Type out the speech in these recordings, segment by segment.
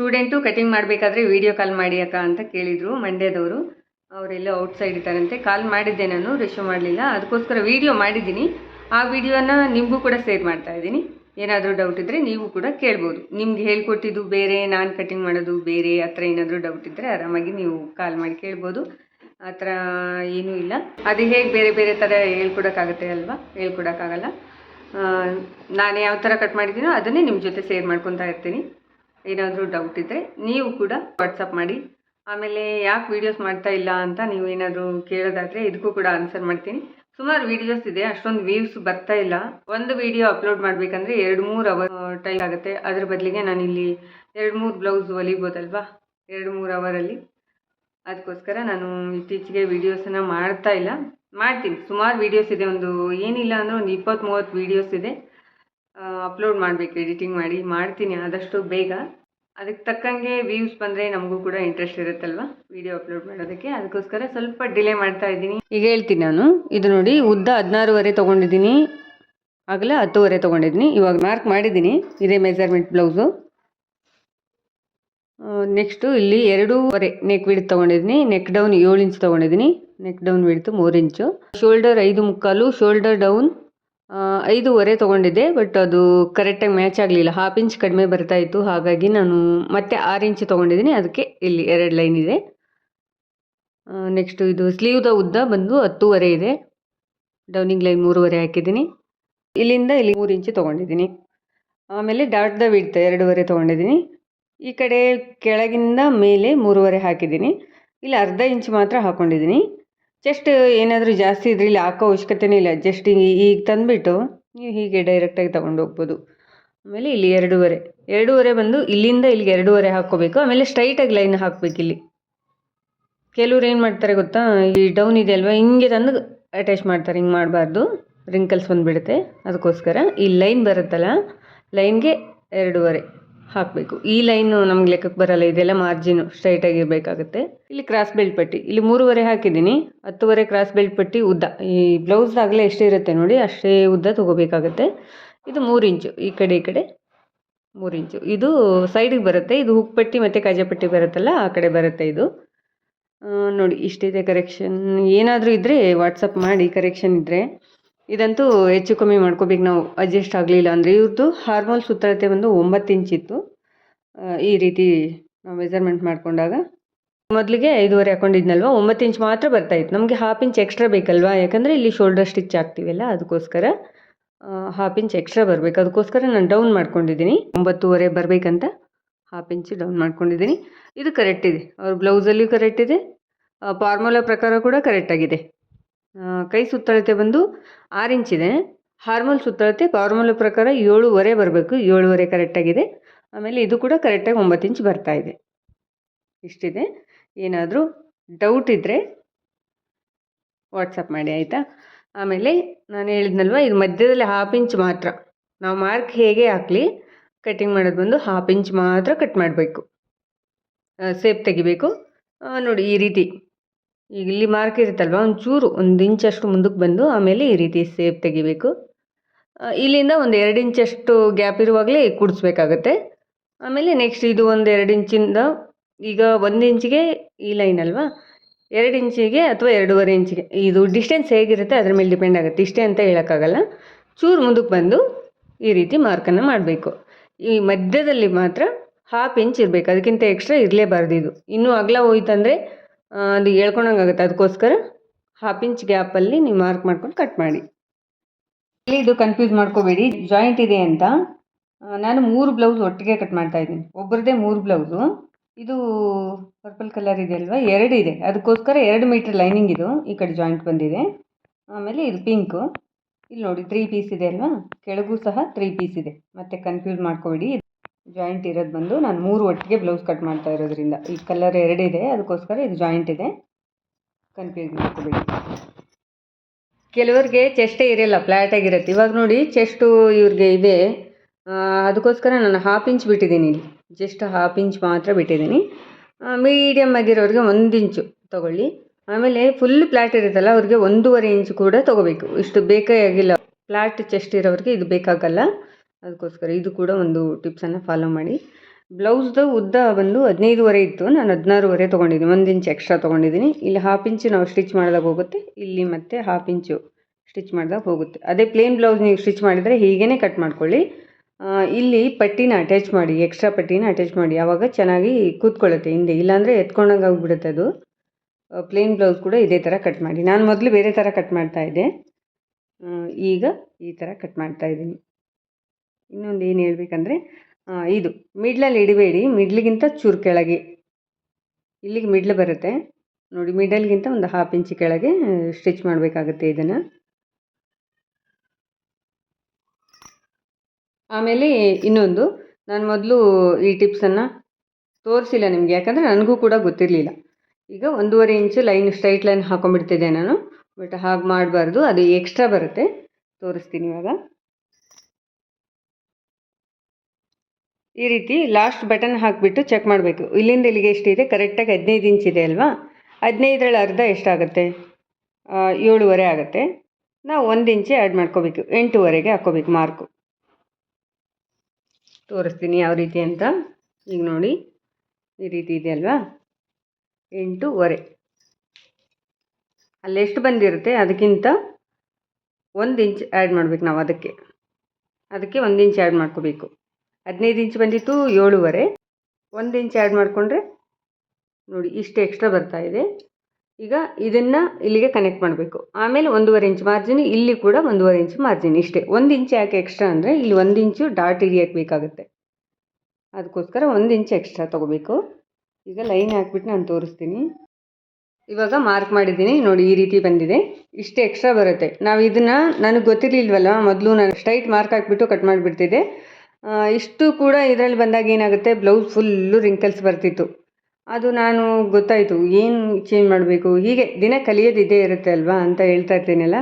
Student cutting ಮಾಡಬೇಕಾದ್ರೆ video call ಮಾಡಿ ಅಕ್ಕ ಅಂತ ಕೇಳಿದರು ಮಂಡ್ಯದವರು. ಅವರೆಲ್ಲ ಔಟ್ಸೈಡ್ ಇದ್ದಾರಂತೆ. ಕಾಲ್ ಮಾಡಿದ್ದೆ ನಾನು, ರಿಸೀವ್ ಮಾಡಲಿಲ್ಲ. ಅದಕ್ಕೋಸ್ಕರ ವೀಡಿಯೋ ಮಾಡಿದ್ದೀನಿ. ಆ ವಿಡಿಯೋನ ನಿಮಗೂ ಕೂಡ ಶೇರ್ ಮಾಡ್ತಾ ಇದ್ದೀನಿ. ಏನಾದರೂ ಡೌಟ್ ಇದ್ದರೆ ನೀವು ಕೂಡ ಕೇಳ್ಬೋದು. ನಿಮ್ಗೆ ಹೇಳ್ಕೊಟ್ಟಿದ್ದು ಬೇರೆ, ನಾನು ಕಟಿಂಗ್ ಮಾಡೋದು ಬೇರೆ, ಆ ಏನಾದರೂ ಡೌಟ್ ಇದ್ದರೆ ಆರಾಮಾಗಿ ನೀವು ಕಾಲ್ ಮಾಡಿ ಕೇಳ್ಬೋದು. ಆ ಥರ ಏನೂ ಇಲ್ಲ. ಅದು ಹೇಗೆ ಬೇರೆ ಬೇರೆ ಥರ ಹೇಳ್ಕೊಡೋಕ್ಕಾಗುತ್ತೆ ಅಲ್ವಾ? ಹೇಳ್ಕೊಡೋಕ್ಕಾಗಲ್ಲ. ನಾನು ಯಾವ ಥರ ಕಟ್ ಮಾಡಿದ್ದೀನೋ ಅದನ್ನೇ ನಿಮ್ಮ ಜೊತೆ ಶೇರ್ ಮಾಡ್ಕೊತಾ ಇರ್ತೀನಿ. ಏನಾದರೂ ಡೌಟ್ ಇದ್ದರೆ ನೀವು ಕೂಡ ವಾಟ್ಸಪ್ ಮಾಡಿ. ಆಮೇಲೆ ಯಾಕೆ ವೀಡಿಯೋಸ್ ಮಾಡ್ತಾ ಇಲ್ಲ ಅಂತ ನೀವು ಏನಾದರೂ ಕೇಳೋದಾದರೆ ಇದಕ್ಕೂ ಕೂಡ ಆನ್ಸರ್ ಮಾಡ್ತೀನಿ. ಸುಮಾರು ವೀಡಿಯೋಸ್ ಇದೆ, ಅಷ್ಟೊಂದು ವ್ಯೂಸ್ ಬರ್ತಾ ಇಲ್ಲ. ಒಂದು ವಿಡಿಯೋ ಅಪ್ಲೋಡ್ ಮಾಡಬೇಕಂದ್ರೆ ಎರಡು ಮೂರು ಅವರ್ ಟೈಮ್ ಆಗುತ್ತೆ. ಅದ್ರ ಬದಲಿಗೆ ನಾನು ಇಲ್ಲಿ ಎರಡು ಮೂರು ಬ್ಲೌಸ್ ಹೊಲಿಬೋದಲ್ವಾ ಎರಡು ಮೂರು ಅವರಲ್ಲಿ ಅದಕ್ಕೋಸ್ಕರ ನಾನು ಇತ್ತೀಚೆಗೆ ವೀಡಿಯೋಸನ್ನು ಮಾಡ್ತಾ ಇಲ್ಲ. ಮಾಡ್ತೀನಿ. ಸುಮಾರು ವೀಡಿಯೋಸ್ ಇದೆ, ಒಂದು ಏನಿಲ್ಲ ಅಂದರೆ ಒಂದು ಇಪ್ಪತ್ತು ಮೂವತ್ತು ವೀಡಿಯೋಸ್ ಇದೆ. ಅಪ್ಲೋಡ್ ಮಾಡಬೇಕು ಎಡಿಟಿಂಗ್ ಮಾಡಿ, ಮಾಡ್ತೀನಿ ಆದಷ್ಟು ಬೇಗ. ಅದಕ್ಕೆ ತಕ್ಕಂಗೆ ವ್ಯೂಸ್ ಬಂದರೆ ನಮಗೂ ಕೂಡ ಇಂಟ್ರೆಸ್ಟ್ ಇರುತ್ತಲ್ವ? ವಿಡಿಯೋ ಅಪ್ಲೋಡ್ ಮಾಡೋದಕ್ಕೆ. ಅದಕ್ಕೋಸ್ಕರ ಸ್ವಲ್ಪ ಡಿಲೇ ಮಾಡ್ತಾ ಇದ್ದೀನಿ. ಈಗ ಹೇಳ್ತೀನಿ ನಾನು. ಇದು ನೋಡಿ, ಉದ್ದ ಹದಿನಾರುವರೆ ತೊಗೊಂಡಿದ್ದೀನಿ. ಆಗಲೇ ಹತ್ತುವರೆ ತೊಗೊಂಡಿದ್ದೀನಿ. ಇವಾಗ ಮಾರ್ಕ್ ಮಾಡಿದ್ದೀನಿ. ಇದೇ ಮೆಜರ್ಮೆಂಟ್ ಬ್ಲೌಸು ನೆಕ್ಸ್ಟು ಇಲ್ಲಿ ಎರಡೂವರೆ ನೆಕ್ ವಿಡ್ ತೊಗೊಂಡಿದ್ದೀನಿ. ನೆಕ್ ಡೌನ್ ಏಳು ಇಂಚ್ ತೊಗೊಂಡಿದ್ದೀನಿ. ನೆಕ್ ಡೌನ್ ವಿಡ್ತು ಮೂರು ಇಂಚು ಶೋಲ್ಡರ್ ಐದು ಮುಕ್ಕಾಲು ಶೋಲ್ಡರ್ ಡೌನ್ ಐದೂವರೆ ತೊಗೊಂಡಿದ್ದೆ ಬಟ್ ಅದು ಕರೆಕ್ಟಾಗಿ ಮ್ಯಾಚ್ ಆಗಲಿಲ್ಲ. ಹಾಫ್ ಇಂಚ್ ಕಡಿಮೆ ಬರ್ತಾ ಇತ್ತು, ಹಾಗಾಗಿ ನಾನು ಮತ್ತೆ ಆರು ಇಂಚ್ ತೊಗೊಂಡಿದ್ದೀನಿ, ಅದಕ್ಕೆ ಇಲ್ಲಿ ಎರಡು ಲೈನ್ ಇದೆ. ನೆಕ್ಸ್ಟು ಇದು ಸ್ಲೀವ್ದ ಉದ್ದ ಬಂದು ಹತ್ತೂವರೆ ಇದೆ. ಡೌನಿಂಗ್ ಲೈನ್ ಮೂರುವರೆ ಹಾಕಿದ್ದೀನಿ. ಇಲ್ಲಿಂದ ಇಲ್ಲಿ ಮೂರು ಇಂಚು ತೊಗೊಂಡಿದ್ದೀನಿ. ಆಮೇಲೆ ಡಾಟ್ದ ವಿಡ್ತ್ ಎರಡೂವರೆ ತೊಗೊಂಡಿದ್ದೀನಿ. ಈ ಕಡೆ ಕೆಳಗಿಂದ ಮೇಲೆ ಮೂರುವರೆ ಹಾಕಿದ್ದೀನಿ. ಇಲ್ಲಿ ಅರ್ಧ ಇಂಚ್ ಮಾತ್ರ ಹಾಕ್ಕೊಂಡಿದ್ದೀನಿ ಜಸ್ಟ್ ಏನಾದರೂ ಜಾಸ್ತಿ ಇದ್ರೆ ಇಲ್ಲಿ ಹಾಕೋ ಅವಶ್ಯಕತೆನೇ ಇಲ್ಲ. ಜಸ್ಟ್ ಈಗ ತಂದುಬಿಟ್ಟು ನೀವು ಹೀಗೆ ಡೈರೆಕ್ಟಾಗಿ ತೊಗೊಂಡು ಹೋಗ್ಬೋದು. ಆಮೇಲೆ ಇಲ್ಲಿ ಎರಡೂವರೆ. ಎರಡೂವರೆ ಬಂದು ಇಲ್ಲಿಂದ ಇಲ್ಲಿಗೆ ಎರಡೂವರೆ ಹಾಕ್ಕೋಬೇಕು. ಆಮೇಲೆ ಸ್ಟ್ರೈಟಾಗಿ ಲೈನ್ ಹಾಕ್ಬೇಕು ಇಲ್ಲಿ. ಕೆಲವ್ರು ಏನು ಮಾಡ್ತಾರೆ ಗೊತ್ತಾ? ಈ ಡೌನ್ ಇದೆ ಅಲ್ವಾ? ಹಿಂಗೆ ತಂದು ಅಟ್ಯಾಚ್ ಮಾಡ್ತಾರೆ. ಹಿಂಗೆ ಮಾಡಬಾರ್ದು. ರಿಂಕಲ್ಸ್ ಬಂದುಬಿಡುತ್ತೆ. ಅದಕ್ಕೋಸ್ಕರ ಈ ಲೈನ್ ಬರುತ್ತಲ್ಲ? ಲೈನ್ಗೆ ಎರಡೂವರೆ. ಹಾಕಬೇಕು. ಈ ಲೈನು ನಮ್ಗೆ ಲೆಕ್ಕಕ್ಕೆ ಬರಲ್ಲ, ಇದೆಲ್ಲ ಮಾರ್ಜಿನು ಸ್ಟ್ರೈಟಾಗಿರಬೇಕಾಗುತ್ತೆ ಇಲ್ಲಿ ಕ್ರಾಸ್ ಬೆಲ್ಟ್ ಪಟ್ಟಿ. ಇಲ್ಲಿ ಮೂರುವರೆ ಹಾಕಿದ್ದೀನಿ. ಹತ್ತುವರೆ ಕ್ರಾಸ್ ಬೆಲ್ಟ್ ಪಟ್ಟಿ ಉದ್ದ. ಈ ಬ್ಲೌಸ್ ಆಗಲೇ ಎಷ್ಟೇ ಇರುತ್ತೆ ನೋಡಿ, ಅಷ್ಟೇ ಉದ್ದ ತೊಗೋಬೇಕಾಗುತ್ತೆ. ಇದು ಮೂರು ಇಂಚು ಈ ಕಡೆ ಈ ಕಡೆ ಮೂರು ಇಂಚು ಇದು ಸೈಡಿಗೆ ಬರುತ್ತೆ. ಇದು ಹುಕ್ ಪಟ್ಟಿ ಮತ್ತು ಕಜೆ ಪಟ್ಟಿ ಬರುತ್ತಲ್ಲ, ಆ ಕಡೆ ಬರುತ್ತೆ ಇದು. ನೋಡಿ ಇಷ್ಟಿದೆ ಕರೆಕ್ಷನ್ ಏನಾದರೂ ಇದ್ದರೆ ವಾಟ್ಸಪ್ ಮಾಡಿ ಕರೆಕ್ಷನ್ ಇದ್ದರೆ ಇದಂತೂ ಹೆಚ್ಚು ಕಮ್ಮಿ ಮಾಡ್ಕೋಬೇಕು ನಾವು ಅಡ್ಜಸ್ಟ್ ಆಗಲಿಲ್ಲ ಅಂದರೆ. ಇವ್ರದ್ದು ಹಾರ್ಮೋಲ್ ಸುತ್ತಳತೆ ಬಂದು ಒಂಬತ್ತು ಇತ್ತು. ಈ ರೀತಿ ನಾವು ಮೆಜರ್ಮೆಂಟ್ ಮಾಡಿಕೊಂಡಾಗ ಮೊದಲಿಗೆ ಐದುವರೆ ಹಾಕೊಂಡಿದ್ನಲ್ವ? ಒಂಬತ್ತು ಇಂಚ್ ಮಾತ್ರ ಬರ್ತಾಯಿತ್ತು ನಮಗೆ ಹಾಫ್ ಇಂಚ್ ಎಕ್ಸ್ಟ್ರಾ ಬೇಕಲ್ವಾ? ಯಾಕಂದರೆ ಇಲ್ಲಿ ಶೋಲ್ಡರ್ ಸ್ಟಿಚ್ ಆಗ್ತೀವಲ್ಲ, ಅದಕ್ಕೋಸ್ಕರ ಹಾಫ್ ಇಂಚ್ ಎಕ್ಸ್ಟ್ರಾ ಬರಬೇಕು. ಅದಕ್ಕೋಸ್ಕರ ನಾನು ಡೌನ್ ಮಾಡ್ಕೊಂಡಿದ್ದೀನಿ. ಒಂಬತ್ತುವರೆ ಬರಬೇಕಂತ ಹಾಫ್ ಇಂಚ್ ಡೌನ್ ಮಾಡ್ಕೊಂಡಿದ್ದೀನಿ. ಇದು ಕರೆಕ್ಟ್ ಇದೆ. ಅವ್ರ ಬ್ಲೌಸಲ್ಲಿಯೂ ಕರೆಕ್ಟ್ ಇದೆ. ಫಾರ್ಮುಲಾ ಪ್ರಕಾರ ಕೂಡ ಕರೆಕ್ಟಾಗಿದೆ ಕೈ ಸುತ್ತಳತೆ ಬಂದು ಆರು ಇಂಚಿದೆ ಹಾರ್ಮಲ್ ಸುತ್ತಳತೆ ಫಾರ್ಮಲ್ ಪ್ರಕಾರ ಏಳುವರೆ ಬರಬೇಕು. ಏಳುವರೆ ಕರೆಕ್ಟಾಗಿದೆ ಆಮೇಲೆ ಇದು ಕೂಡ ಕರೆಕ್ಟಾಗಿ ಒಂಬತ್ತು ಇಂಚ್ ಬರ್ತಾ ಇದೆ. ಇಷ್ಟಿದೆ. ಏನಾದರೂ ಡೌಟ್ ಇದ್ದರೆ ವಾಟ್ಸಪ್ ಮಾಡಿ, ಆಯಿತಾ? ಆಮೇಲೆ ನಾನು ಹೇಳಿದ್ನಲ್ವ, ಇದು ಮಧ್ಯದಲ್ಲಿ ಹಾಫ್ ಇಂಚ್ ಮಾತ್ರ. ನಾವು ಮಾರ್ಕ್ ಹೇಗೆ ಹಾಕಲಿ? ಕಟ್ಟಿಂಗ್ ಮಾಡೋದು ಬಂದು ಹಾಫ್ ಇಂಚ್ ಮಾತ್ರ ಕಟ್ ಮಾಡಬೇಕು. ಸೇಪ್ ತೆಗಿಬೇಕು. ನೋಡಿ ಈ ರೀತಿ. ಈಗ ಇಲ್ಲಿ ಮಾರ್ಕ್ ಇರುತ್ತಲ್ವ? ಒಂಚೂರು, ಒಂದು ಇಂಚಷ್ಟು ಮುಂದಕ್ಕೆ ಬಂದು ಆಮೇಲೆ ಈ ರೀತಿ ಸೇಪ್ ತೆಗಿಬೇಕು. ಇಲ್ಲಿಂದ ಒಂದು ಎರಡು ಇಂಚಷ್ಟು ಗ್ಯಾಪ್ ಇರುವಾಗಲೇ ಕುಡಿಸ್ಬೇಕಾಗತ್ತೆ. ಆಮೇಲೆ ನೆಕ್ಸ್ಟ್ ಇದು ಒಂದು ಎರಡು ಇಂಚಿಂದ ಈಗ ಒಂದು ಇಂಚಿಗೆ ಈ ಲೈನ್ ಅಲ್ವಾ? ಎರಡು ಇಂಚಿಗೆ ಅಥವಾ ಎರಡೂವರೆ ಇಂಚಿಗೆ ಇದು ಡಿಸ್ಟೆನ್ಸ್ ಹೇಗಿರುತ್ತೆ ಅದ್ರ ಮೇಲೆ ಡಿಪೆಂಡ್ ಆಗುತ್ತೆ. ಇಷ್ಟೇ ಅಂತ ಹೇಳೋಕ್ಕಾಗಲ್ಲ. ಚೂರು ಮುಂದಕ್ಕೆ ಬಂದು ಈ ರೀತಿ ಮಾರ್ಕನ್ನು ಮಾಡಬೇಕು. ಈ ಮಧ್ಯದಲ್ಲಿ ಮಾತ್ರ ಹಾಫ್ ಇಂಚ್ ಇರಬೇಕು. ಅದಕ್ಕಿಂತ ಎಕ್ಸ್ಟ್ರಾ ಇರಲೇಬಾರ್ದು ಇದು. ಇನ್ನೂ ಅಗಲ ಹೋಯ್ತಂದರೆ ಅದು ಹೇಳ್ಕೊಂಡಂಗೆ ಆಗುತ್ತೆ ಅದಕ್ಕೋಸ್ಕರ ಹಾಫ್ ಇಂಚ್ ಗ್ಯಾಪಲ್ಲಿ ನೀವು ಮಾರ್ಕ್ ಮಾಡ್ಕೊಂಡು ಕಟ್ ಮಾಡಿ. ಇಲ್ಲಿ ಇದು ಕನ್ಫ್ಯೂಸ್ ಮಾಡ್ಕೋಬೇಡಿ. ಜಾಯಿಂಟ್ ಇದೆ ಅಂತ. ನಾನು ಮೂರು ಬ್ಲೌಸ್ ಒಟ್ಟಿಗೆ ಕಟ್ ಮಾಡ್ತಾ ಇದ್ದೀನಿ. ಒಬ್ಬರದೇ ಮೂರು ಬ್ಲೌಸು ಇದು ಪರ್ಪಲ್ ಕಲರ್ ಇದೆ ಅಲ್ವಾ? ಎರಡು ಇದೆ. ಅದಕ್ಕೋಸ್ಕರ ಎರಡು ಮೀಟ್ರ್ ಲೈನಿಂಗ್ ಇದು. ಈ ಕಡೆ ಜಾಯಿಂಟ್ ಬಂದಿದೆ. ಆಮೇಲೆ ಇದು ಪಿಂಕು ಇಲ್ಲಿ ನೋಡಿ ತ್ರೀ ಪೀಸ್ ಇದೆ ಅಲ್ವಾ? ಕೆಳಗೂ ಸಹ ತ್ರೀ ಪೀಸ್ ಇದೆ. ಮತ್ತೆ ಕನ್ಫ್ಯೂಸ್ ಮಾಡ್ಕೋಬೇಡಿ. ಜಾಯಿಂಟ್ ಇರೋದು ಬಂದು ನಾನು ಮೂರು ಒಟ್ಟಿಗೆ ಬ್ಲೌಸ್ ಕಟ್ ಮಾಡ್ತಾ ಇರೋದ್ರಿಂದ. ಈ ಕಲರ್ ಎರಡಿದೆ ಅದಕ್ಕೋಸ್ಕರ ಇದು ಜಾಯಿಂಟ್ ಇದೆ. ಕನ್ಫ್ಯೂಸ್ ಮಾಡ್ಕೋಬೇಡಿ. ಕೆಲವ್ರಿಗೆ ಚೆಸ್ಟೇ ಇರೋಲ್ಲ ಫ್ಲ್ಯಾಟಾಗಿರುತ್ತೆ ಇವಾಗ ನೋಡಿ ಚೆಸ್ಟು ಇವ್ರಿಗೆ ಇದೆ. ಅದಕ್ಕೋಸ್ಕರ ನಾನು ಹಾಫ್ ಇಂಚ್ ಬಿಟ್ಟಿದ್ದೀನಿ ಇಲ್ಲಿ. ಜಸ್ಟ್ ಹಾಫ್ ಇಂಚ್ ಮಾತ್ರ ಬಿಟ್ಟಿದ್ದೀನಿ. ಮೀಡಿಯಮ್ ಆಗಿರೋರಿಗೆ ಒಂದು ಇಂಚು ತೊಗೊಳ್ಳಿ. ಆಮೇಲೆ ಫುಲ್ ಫ್ಲ್ಯಾಟ್ ಇರುತ್ತಲ್ಲ, ಅವ್ರಿಗೆ ಒಂದೂವರೆ ಇಂಚು ಕೂಡ ತೊಗೋಬೇಕು. ಇಷ್ಟು ಬೇಕೇ ಆಗಿಲ್ಲ ಫ್ಲ್ಯಾಟ್ ಚೆಸ್ಟ್ ಇರೋರಿಗೆ ಇದು ಬೇಕಾಗಲ್ಲ. ಅದಕ್ಕೋಸ್ಕರ ಇದು ಕೂಡ ಒಂದು ಟಿಪ್ಸನ್ನು ಫಾಲೋ ಮಾಡಿ. ಬ್ಲೌಸ್ದು ಉದ್ದ ಬಂದು ಹದಿನೈದುವರೆ ಇತ್ತು. ನಾನು ಹದಿನಾರುವರೆ ತೊಗೊಂಡಿದ್ದೀನಿ ಒಂದು ಇಂಚ್ ಎಕ್ಸ್ಟ್ರಾ ತೊಗೊಂಡಿದ್ದೀನಿ. ಇಲ್ಲಿ ಹಾಫ್ ಇಂಚು ನಾವು ಸ್ಟಿಚ್ ಮಾಡಿದಾಗ ಹೋಗುತ್ತೆ. ಇಲ್ಲಿ ಮತ್ತೆ ಹಾಫ್ ಇಂಚು ಸ್ಟಿಚ್ ಮಾಡಿದಾಗ ಹೋಗುತ್ತೆ. ಅದೇ ಪ್ಲೇನ್ ಬ್ಲೌಸ್ ನೀವು ಸ್ಟಿಚ್ ಮಾಡಿದರೆ ಹೀಗೇ ಕಟ್ ಮಾಡ್ಕೊಳ್ಳಿ. ಇಲ್ಲಿ ಪಟ್ಟಿನ ಅಟ್ಯಾಚ್ ಮಾಡಿ ಎಕ್ಸ್ಟ್ರಾ ಪಟ್ಟಿನ ಅಟ್ಯಾಚ್ ಮಾಡಿ. ಆವಾಗ ಚೆನ್ನಾಗಿ ಕೂತ್ಕೊಳ್ಳುತ್ತೆ ಹಿಂದೆ. ಇಲ್ಲಾಂದರೆ ಎತ್ಕೊಂಡಂಗೆ ಆಗಿಬಿಡುತ್ತೆ ಅದು. ಪ್ಲೇನ್ ಬ್ಲೌಸ್ ಕೂಡ ಇದೇ ಥರ ಕಟ್ ಮಾಡಿ. ನಾನು ಮೊದಲು ಬೇರೆ ಥರ ಕಟ್ ಮಾಡ್ತಾ ಇದ್ದೆ. ಈಗ ಈ ಥರ ಕಟ್ ಮಾಡ್ತಾ ಇದ್ದೀನಿ. ಇನ್ನೊಂದು ಏನು ಹೇಳ್ಬೇಕಂದ್ರೆ ಇದು ಮಿಡ್ಲಲ್ಲಿ ಇಡಬೇಡಿ, ಮಿಡ್ಲಿಗಿಂತ ಚೂರು ಕೆಳಗೆ. ಇಲ್ಲಿಗೆ ಮಿಡ್ಲ್ ಬರುತ್ತೆ. ನೋಡಿ ಮಿಡಲ್ಗಿಂತ ಒಂದು ಹಾಫ್ ಇಂಚ್ ಕೆಳಗೆ ಸ್ಟಿಚ್ ಮಾಡಬೇಕಾಗುತ್ತೆ ಇದನ್ನು. ಆಮೇಲೆ ಇನ್ನೊಂದು, ನಾನು ಮೊದಲು ಈ ಟಿಪ್ಸನ್ನು ತೋರಿಸಿಲ್ಲ ನಿಮಗೆ, ಯಾಕಂದರೆ ನನಗೂ ಕೂಡ ಗೊತ್ತಿರಲಿಲ್ಲ. ಈಗ ಒಂದೂವರೆ ಇಂಚು ಲೈನ್ ಸ್ಟ್ರೈಟ್ ಲೈನ್ ಹಾಕೊಂಡ್ಬಿಡ್ತಿದ್ದೆ ನಾನು. ಬಟ್ ಹಾಗೆ ಮಾಡಬಾರ್ದು, ಅದು ಎಕ್ಸ್ಟ್ರಾ ಬರುತ್ತೆ. ತೋರಿಸ್ತೀನಿ ಇವಾಗ. ಈ ರೀತಿ ಲಾಸ್ಟ್ ಬಟನ್ ಹಾಕಿಬಿಟ್ಟು ಚೆಕ್ ಮಾಡಬೇಕು. ಇಲ್ಲಿಂದ ಇಲ್ಲಿಗೆ ಎಷ್ಟಿದೆ? ಕರೆಕ್ಟಾಗಿ ಹದಿನೈದು ಇಂಚ್ ಇದೆ ಅಲ್ವಾ? ಹದಿನೈದರಲ್ಲಿ ಅರ್ಧ ಎಷ್ಟಾಗುತ್ತೆ? ಏಳುವರೆ ಆಗುತ್ತೆ. ನಾವು ಒಂದು ಇಂಚೆ ಆ್ಯಡ್ ಮಾಡ್ಕೋಬೇಕು. ಎಂಟೂವರೆಗೆ ಹಾಕ್ಕೋಬೇಕು ಮಾರ್ಕು ತೋರಿಸ್ತೀನಿ ಯಾವ ರೀತಿ ಅಂತ. ಈಗ ನೋಡಿ. ಈ ರೀತಿ ಇದೆ ಅಲ್ವಾ? ಎಂಟೂವರೆ. ಅಲ್ಲೆಷ್ಟು ಬಂದಿರುತ್ತೆ? ಅದಕ್ಕಿಂತ ಒಂದು ಇಂಚ್ ಆ್ಯಡ್ ಮಾಡ್ಬೇಕು ನಾವು ಅದಕ್ಕೆ. ಅದಕ್ಕೆ ಒಂದು ಇಂಚ್ ಆ್ಯಡ್ ಮಾಡ್ಕೋಬೇಕು. ಹದಿನೈದು ಇಂಚ್ ಬಂದಿತ್ತು, ಏಳುವರೆ. ಒಂದು ಇಂಚ್ ಆ್ಯಡ್ ಮಾಡಿಕೊಂಡ್ರೆ, ನೋಡಿ, ಇಷ್ಟು ಎಕ್ಸ್ಟ್ರಾ ಬರ್ತಾ ಇದೆ. ಈಗ ಇದನ್ನು ಇಲ್ಲಿಗೆ ಕನೆಕ್ಟ್ ಮಾಡಬೇಕು. ಆಮೇಲೆ ಒಂದೂವರೆ ಇಂಚ್ ಮಾರ್ಜಿನ್ ಇಲ್ಲಿ ಕೂಡ ಒಂದೂವರೆ ಇಂಚ್ ಮಾರ್ಜಿನ್ ಇಷ್ಟೇ. ಒಂದು ಇಂಚ್ ಯಾಕೆ ಎಕ್ಸ್ಟ್ರಾ ಅಂದರೆ, ಇಲ್ಲಿ ಒಂದು ಇಂಚು ಡಾಟ್ ಹಿಡಿಯಕ್ಕೆ ಬೇಕಾಗುತ್ತೆ. ಅದಕ್ಕೋಸ್ಕರ ಒಂದು ಇಂಚ್ ಎಕ್ಸ್ಟ್ರಾ ತೊಗೋಬೇಕು. ಈಗ ಲೈನ್ ಹಾಕ್ಬಿಟ್ಟು ನಾನು ತೋರಿಸ್ತೀನಿ. ಇವಾಗ ಮಾರ್ಕ್ ಮಾಡಿದ್ದೀನಿ. ನೋಡಿ, ಈ ರೀತಿ ಬಂದಿದೆ. ಇಷ್ಟು ಎಕ್ಸ್ಟ್ರಾ ಬರುತ್ತೆ. ನಾವು ಇದನ್ನು, ನನಗೆ ಗೊತ್ತಿರಲಿಲ್ವಲ್ಲ, ಮೊದಲು ನಾನು ಸ್ಟ್ರೈಟ್ ಮಾರ್ಕ್ ಹಾಕ್ಬಿಟ್ಟು ಕಟ್ ಮಾಡಿಬಿಡ್ತಿದ್ದೆ. ಇಷ್ಟು ಕೂಡ ಇದರಲ್ಲಿ ಬಂದಾಗ ಏನಾಗುತ್ತೆ? ಬ್ಲೌಸ್ ಫುಲ್ಲು ರಿಂಕಲ್ಸ್ ಬರ್ತಿತ್ತು. ಅದು ನಾನು ಗೊತ್ತಾಯಿತು. ಏನು ಚೇಂಜ್ ಮಾಡಬೇಕು? ಹೀಗೆ ದಿನ ಕಲಿಯೋದಿದ್ದೇ ಇರುತ್ತೆ ಅಲ್ವಾ ಅಂತ ಹೇಳ್ತಾ ಇರ್ತೀನಲ್ಲ?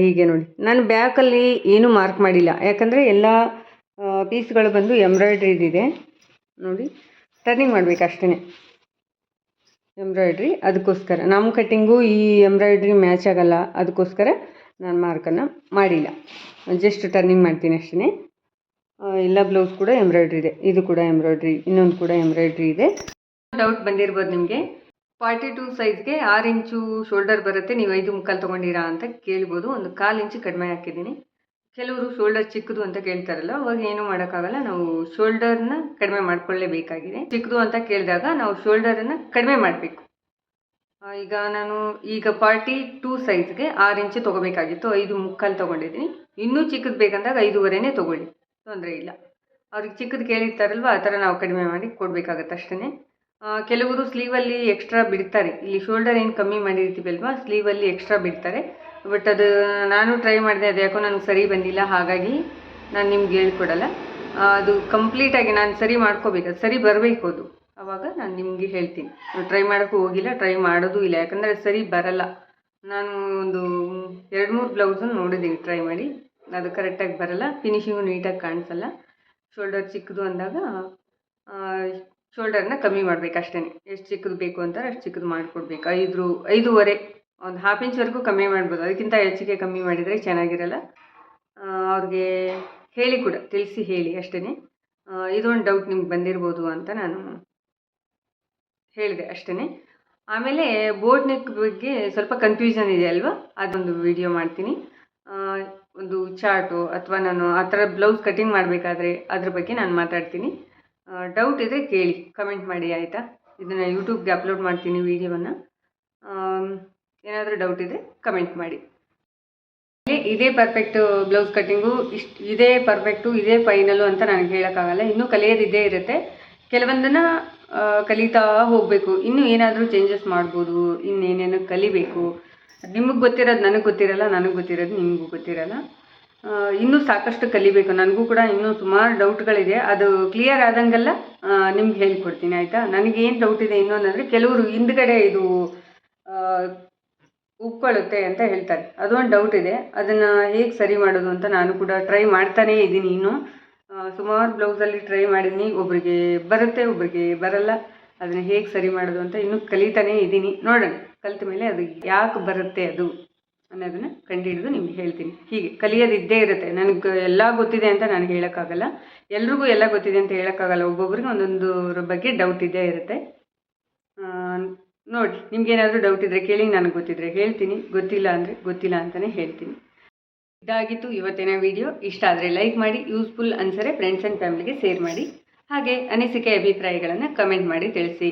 ಹೀಗೆ ನೋಡಿ. ನಾನು ಬ್ಯಾಕಲ್ಲಿ ಏನೂ ಮಾರ್ಕ್ ಮಾಡಿಲ್ಲ. ಯಾಕಂದರೆ ಎಲ್ಲ ಪೀಸ್ಗಳು ಬಂದು ಎಂಬ್ರಾಯ್ಡ್ರಿದಿದೆ ನೋಡಿ. ಟರ್ನಿಂಗ್ ಮಾಡಬೇಕು ಅಷ್ಟೇ ಎಂಬ್ರಾಯ್ಡ್ರಿ ಅದಕ್ಕೋಸ್ಕರ. ನಮ್ಮ ಕಟ್ಟಿಂಗು ಈ ಎಂಬ್ರಾಯ್ಡ್ರಿ ಮ್ಯಾಚ್ ಆಗಲ್ಲ. ಅದಕ್ಕೋಸ್ಕರ ನಾನು ಮಾರ್ಕನ್ನು ಮಾಡಿಲ್ಲ. ಜಸ್ಟ್ ಟರ್ನಿಂಗ್ ಮಾಡ್ತೀನಿ ಅಷ್ಟೇ ಎಲ್ಲ ಬ್ಲೌಸ್ ಕೂಡ ಎಂಬ್ರಾಯ್ಡ್ರಿ ಇದೆ. ಇದು ಕೂಡ ಎಂಬ್ರಾಯ್ಡ್ರಿ, ಇನ್ನೊಂದು ಕೂಡ ಎಂಬ್ರಾಯ್ಡ್ರಿ ಇದೆ. ಡೌಟ್ ಬಂದಿರ್ಬೋದು ನಿಮಗೆ. ಫಾರ್ಟಿ ಟೂ ಸೈಜ್ಗೆ ಆರು ಇಂಚು ಶೋಲ್ಡರ್ ಬರುತ್ತೆ. ನೀವು ಐದು ಮುಕ್ಕಾಲು ತೊಗೊಂಡಿರಾ ಅಂತ ಕೇಳ್ಬೋದು. ಒಂದು ಕಾಲು ಇಂಚು ಕಡಿಮೆ ಹಾಕಿದ್ದೀನಿ. ಕೆಲವರು ಶೋಲ್ಡರ್ ಚಿಕ್ಕದು ಅಂತ ಕೇಳ್ತಾರಲ್ಲ, ಅವಾಗ ಏನು ಮಾಡೋಕ್ಕಾಗಲ್ಲ. ನಾವು ಶೋಲ್ಡರ್ನ ಕಡಿಮೆ ಮಾಡ್ಕೊಳ್ಳೇಬೇಕಾಗಿದೆ. ಚಿಕ್ಕದು ಅಂತ ಕೇಳಿದಾಗ ನಾವು ಶೋಲ್ಡರನ್ನು ಕಡಿಮೆ ಮಾಡಬೇಕು. ಈಗ ನಾನು, ಈಗ ಫಾರ್ಟಿ ಟೂ ಸೈಜ್ಗೆ ಆರು ಇಂಚು ತೊಗೋಬೇಕಾಗಿತ್ತು. ಐದು ಮುಕ್ಕಾಲು ತೊಗೊಂಡಿದ್ದೀನಿ. ಇನ್ನೂ ಚಿಕ್ಕದು ಬೇಕಂದಾಗ ಐದೂವರೆನೇ ತೊಗೊಳ್ಳಿ. ತೊಂದರೆ ಇಲ್ಲ. ಅವ್ರಿಗೆ ಚಿಕ್ಕದು ಕೇಳಿರ್ತಾರಲ್ವ, ಆ ಥರ ನಾವು ಕಡಿಮೆ ಮಾಡಿ ಕೊಡಬೇಕಾಗತ್ತೆ ಅಷ್ಟೇ ಕೆಲವರು ಸ್ಲೀವಲ್ಲಿ ಎಕ್ಸ್ಟ್ರಾ ಬಿಡ್ತಾರೆ. ಇಲ್ಲಿ ಶೋಲ್ಡರ್ ಏನು ಕಮ್ಮಿ ಮಾಡಿರ್ತೀವಲ್ವ, ಸ್ಲೀವಲ್ಲಿ ಎಕ್ಸ್ಟ್ರಾ ಬಿಡ್ತಾರೆ. ಬಟ್ ಅದು ನಾನು ಟ್ರೈ ಮಾಡಿದೆ, ಅದು ಯಾಕೋ ನನಗೆ ಸರಿ ಬಂದಿಲ್ಲ, ಹಾಗಾಗಿ ನಾನು ನಿಮ್ಗೆ ಹೇಳ್ಕೊಡಲ್ಲ. ಅದು ಕಂಪ್ಲೀಟಾಗಿ ನಾನು ಸರಿ ಮಾಡ್ಕೋಬೇಕು, ಅದು ಸರಿ ಬರಬೇಕು ಅದು. ಆವಾಗ ನಾನು ನಿಮಗೆ ಹೇಳ್ತೀನಿ. ಟ್ರೈ ಮಾಡೋಕ್ಕೂ ಹೋಗಿಲ್ಲ, ಟ್ರೈ ಮಾಡೋದು ಇಲ್ಲ. ಯಾಕಂದರೆ ಸರಿ ಬರಲ್ಲ. ನಾನು ಒಂದು ಎರಡು ಮೂರು ಬ್ಲೌಸನ್ನು ನೋಡಿದ್ದೀನಿ ಟ್ರೈ ಮಾಡಿ. ಅದು ಕರೆಕ್ಟಾಗಿ ಬರಲ್ಲ. ಫಿನಿಶಿಂಗು ನೀಟಾಗಿ ಕಾಣಿಸಲ್ಲ. ಶೋಲ್ಡರ್ ಚಿಕ್ಕದು ಅಂದಾಗ ಶೋಲ್ಡರ್ನ ಕಮ್ಮಿ ಮಾಡಬೇಕು ಅಷ್ಟೇ ಎಷ್ಟು ಚಿಕ್ಕದು ಬೇಕು ಅಂತಾರೆ ಅಷ್ಟು ಚಿಕ್ಕದು ಮಾಡಿಕೊಡ್ಬೇಕು. ಐದು ಐದೂವರೆ, ಒಂದು ಹಾಫ್ ಇಂಚ್ವರೆಗೂ ಕಮ್ಮಿ ಮಾಡ್ಬೋದು. ಅದಕ್ಕಿಂತ ಹೆಚ್ಚಿಗೆ ಕಮ್ಮಿ ಮಾಡಿದರೆ ಚೆನ್ನಾಗಿರಲ್ಲ. ಅವ್ರಿಗೆ ಹೇಳಿ ಕೂಡ, ತಿಳಿಸಿ ಹೇಳಿ ಅಷ್ಟೇ ಇದೊಂದು ಡೌಟ್ ನಿಮ್ಗೆ ಬಂದಿರ್ಬೋದು ಅಂತ ನಾನು ಹೇಳಿದೆ ಅಷ್ಟೇ ಆಮೇಲೆ ಬೋಟ್ ನೆಕ್ ಬಗ್ಗೆ ಸ್ವಲ್ಪ ಕನ್ಫ್ಯೂಷನ್ ಇದೆ ಅಲ್ವಾ? ಅದೊಂದು ವಿಡಿಯೋ ಮಾಡ್ತೀನಿ. ಒಂದು ಚಾರ್ಟು ಅಥವಾ ನಾನು ಆ ಥರ ಬ್ಲೌಸ್ ಕಟಿಂಗ್ ಮಾಡಬೇಕಾದ್ರೆ ಅದ್ರ ಬಗ್ಗೆ ನಾನು ಮಾತಾಡ್ತೀನಿ. ಡೌಟ್ ಇದ್ದರೆ ಕೇಳಿ ಕಮೆಂಟ್ ಮಾಡಿ, ಆಯಿತಾ? ಇದನ್ನು ಯೂಟ್ಯೂಬ್ಗೆ ಅಪ್ಲೋಡ್ ಮಾಡ್ತೀನಿ ವೀಡಿಯೋವನ್ನು ಏನಾದರೂ ಡೌಟ್ ಇದ್ದರೆ ಕಮೆಂಟ್ ಮಾಡಿ. ಇದೇ- ಪರ್ಫೆಕ್ಟ್ ಬ್ಲೌಸ್ ಕಟ್ಟಿಂಗು ಇಷ್ಟು, ಇದೇ ಪರ್ಫೆಕ್ಟು ಇದೇ ಫೈನಲು ಅಂತ ನನಗೆ ಹೇಳೋಕ್ಕಾಗಲ್ಲ. ಇನ್ನೂ ಕಲಿಯೋದಿದ್ದೇ ಇರುತ್ತೆ. ಕೆಲವೊಂದನ್ನು ಕಲಿತಾ ಹೋಗಬೇಕು. ಇನ್ನೂ ಏನಾದರೂ ಚೇಂಜಸ್ ಮಾಡ್ಬೋದು. ಇನ್ನೇನೇನು ಕಲಿಬೇಕು. ನಿಮಗೆ ಗೊತ್ತಿರೋದು ನನಗೆ ಗೊತ್ತಿರಲ್ಲ, ನನಗೆ ಗೊತ್ತಿರೋದು ನಿಮಗೂ ಗೊತ್ತಿರಲ್ಲ. ಇನ್ನೂ ಸಾಕಷ್ಟು ಕಲಿಬೇಕು. ನನಗೂ ಕೂಡ ಇನ್ನೂ ಸುಮಾರು ಡೌಟ್ಗಳಿದೆ. ಅದು ಕ್ಲಿಯರ್ ಆದಂಗೆಲ್ಲ ನಿಮ್ಗೆ ಹೇಳ್ಕೊಡ್ತೀನಿ, ಆಯಿತಾ? ನನಗೇನು ಡೌಟ್ ಇದೆ ಇನ್ನೊಂದಂದರೆ ಕೆಲವರು ಹಿಂದ್ಗಡೆ ಇದು ಉಪ್ಕೊಳ್ಳುತ್ತೆ ಅಂತ ಹೇಳ್ತಾರೆ. ಅದೊಂದು ಡೌಟ್ ಇದೆ. ಅದನ್ನು ಹೇಗೆ ಸರಿ ಮಾಡೋದು ಅಂತ ನಾನು ಕೂಡ ಟ್ರೈ ಮಾಡ್ತಾನೇ ಇದ್ದೀನಿ ಇನ್ನೂ. ಸುಮಾರು ಬ್ಲೌಸಲ್ಲಿ ಟ್ರೈ ಮಾಡಿದ್ದೀನಿ ಒಬ್ರಿಗೆ ಬರುತ್ತೆ, ಒಬ್ರಿಗೆ ಬರಲ್ಲ. ಅದನ್ನು ಹೇಗೆ ಸರಿ ಮಾಡೋದು ಅಂತ ಇನ್ನೂ ಕಲಿತಾನೇ ಇದ್ದೀನಿ ನೋಡೋಣ. ಕಲಿತ ಮೇಲೆ ಅದು ಯಾಕೆ ಬರುತ್ತೆ ಅದು ಅನ್ನೋದನ್ನು ಕಂಡುಹಿಡಿದು ನಿಮ್ಗೆ ಹೇಳ್ತೀನಿ. ಹೀಗೆ ಕಲಿಯೋದಿದ್ದೇ ಇರುತ್ತೆ. ನನಗೆ ಎಲ್ಲ ಗೊತ್ತಿದೆ ಅಂತ ನಾನು ಹೇಳೋಕ್ಕಾಗಲ್ಲ. ಎಲ್ರಿಗೂ ಎಲ್ಲ ಗೊತ್ತಿದೆ ಅಂತ ಹೇಳೋಕ್ಕಾಗಲ್ಲ. ಒಬ್ಬೊಬ್ರಿಗೆ ಒಂದೊಂದು ಬಗ್ಗೆ ಡೌಟ್ ಇದ್ದೇ ಇರುತ್ತೆ. ನೋಡಿ ನಿಮ್ಗೇನಾದರೂ ಡೌಟ್ ಇದ್ದರೆ ಕೇಳಿ, ನನಗೆ ಗೊತ್ತಿದ್ರೆ ಹೇಳ್ತೀನಿ. ಗೊತ್ತಿಲ್ಲ ಅಂದರೆ ಗೊತ್ತಿಲ್ಲ ಅಂತಲೇ ಹೇಳ್ತೀನಿ. ಇದಾಗಿತ್ತು ಇವತ್ತಿನ ವಿಡಿಯೋ ಇಷ್ಟ ಆದರೆ ಲೈಕ್ ಮಾಡಿ ಯೂಸ್ಫುಲ್ ಅನ್ಸರೆ ಫ್ರೆಂಡ್ಸ್ ಆ್ಯಂಡ್ ಫ್ಯಾಮಿಲಿಗೆ ಶೇರ್ ಮಾಡಿ. ಹಾಗೆ ಅನಿಸಿಕೆ ಅಭಿಪ್ರಾಯಗಳನ್ನು ಕಮೆಂಟ್ ಮಾಡಿ ತಿಳಿಸಿ.